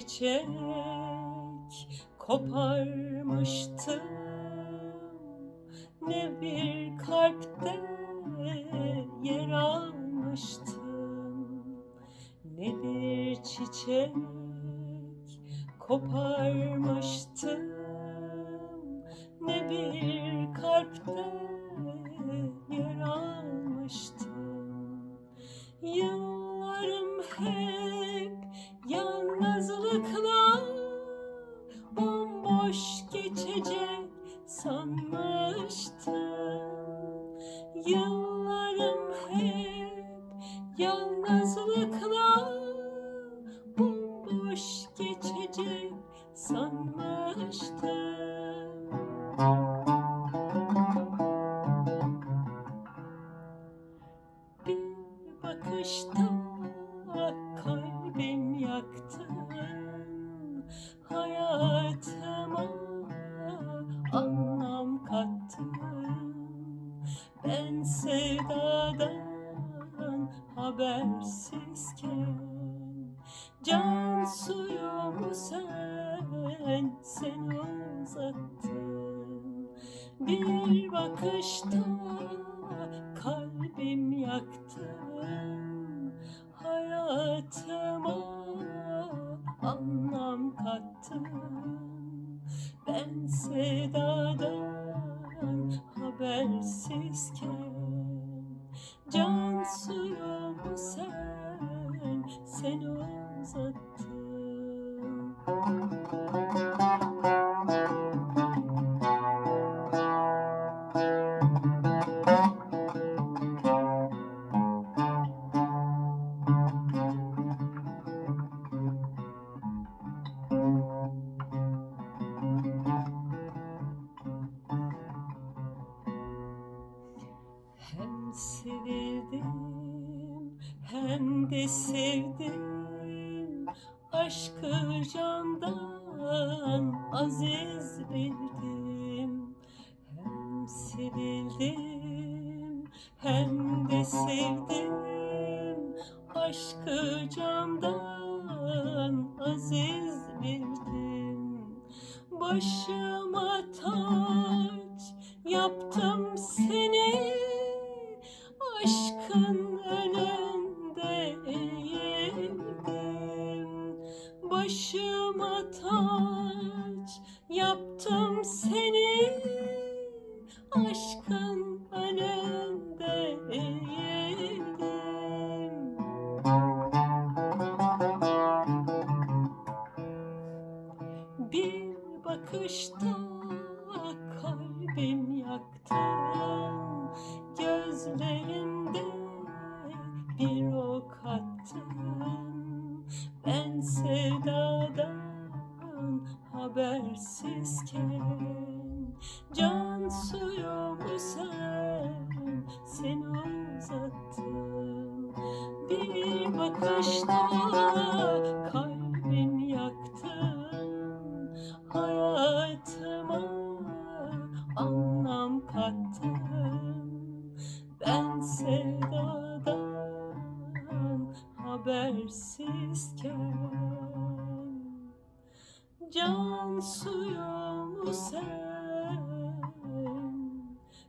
çiçek koparmıştım Ne bir kalpte yer almıştım. Ne bir çiçek koparmıştım bomboş geçecek sanmıştım. Yıllarım hep yalnızlıkla bomboş geçecek sanmıştım. Bir bakışta habersizken Can suyumu sen, sen uzattın. Bir bakışta kalbim yaktın Hayatıma anlam kattın Ben sevdadan habersizken Can suyumu sevildim hem de sevdim. Aşkı candan aziz bildim Hem sevildim hem de sevdim. Aşkı candan aziz bildim Başıma taç yaptım seni yaptım seni. Aşkın önünde eğildim. Bir bakışta kalbim yaktın Gözlerinde bir ok attın Ben sevdadan habersizken Can suyumu sen, sen uzattın. Bir bakışta kalbim yaktın. Hayatıma anlam kattın. Ben sevdadan habersizken Can suyumu sen,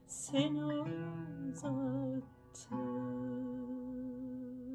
sen uzattın